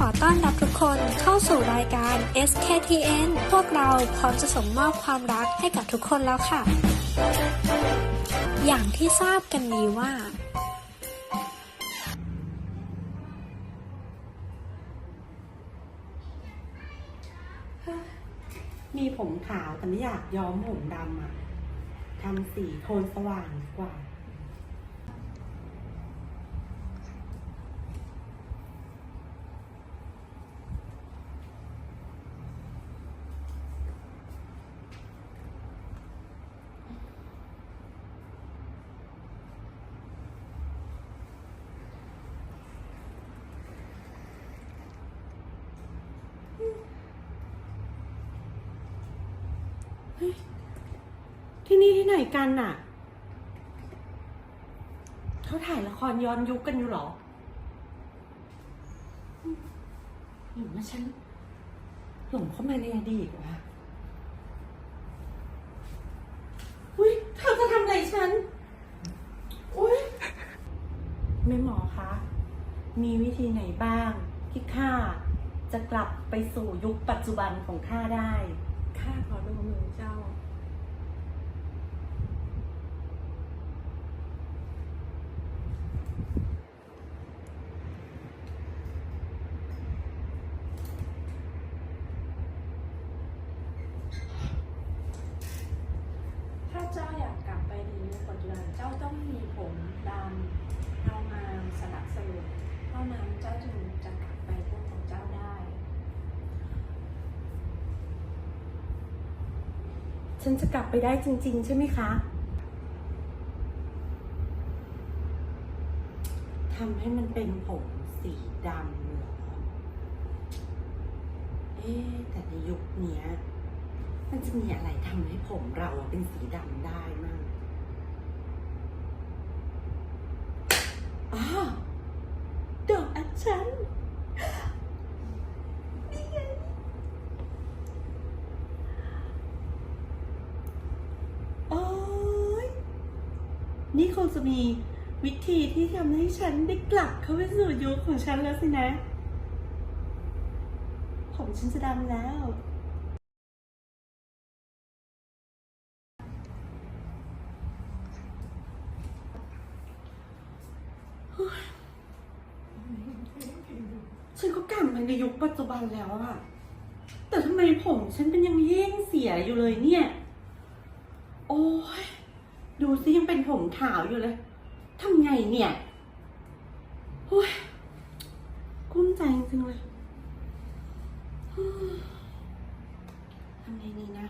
ขอต้อนรับทุกคนเข้าสู่รายการ SKTN พวกเราพร้อมจะส่งมอบความรักให้กับทุกคนแล้วค่ะ อย่างที่ทราบกันดีว่า มีผมขาวแต่ไม่อยากย้อมผมดำอะทำสีโทนสว่างดีกว่า ที่นี่ที่ไหนกันน่ะ เขาถ่ายละครย้อนยุคกันอยู่หรอหรือว่าฉันหลงเข้ามาในอดีตวะอุ้ยเธอจะทำอะไรฉัน อุ้ยแม่หมอคะ มีวิธีไหนบ้างที่ข้าจะกลับไปสู่ยุคปัจจุบันของข้าได้ ข้าขอดูมือเจ้า ถ้าเจ้าอยากกลับไปในปัจจุบันเจ้าต้องมีผมดำเงางามสลักสลวยเท่านั้นเจ้าจึงจะกลับไปพบของเจ้าได้ ฉันจะกลับไปได้จริง ๆ ใช่ไหมคะทำให้มันเป็นผมสีดำเหรอ เอ๊แต่ในยุคเนี้ยมันจะมีอะไรทำให้ผมเราเป็นสีดำได้มั่งอ๋อดอกอัญชัน นี่ไง โอ้ย นี่คงจะมีวิธีที่ทำให้ฉันได้กลับเข้าไปสู่ยุคของฉันแล้วสินะ ผมฉันจะดำแล้ว ฉันก็กลับมาในยุคปัจจุบันแล้วอะแต่ทำไมผมฉันเป็นยังแห้งเสียอยู่เลยเนี่ย โอ้ย ดูสิยังเป็นผมขาวอยู่เลยทำไงเนี่ยโอ้ยกุ้มใจจริงๆเลยทำไงนี่นะ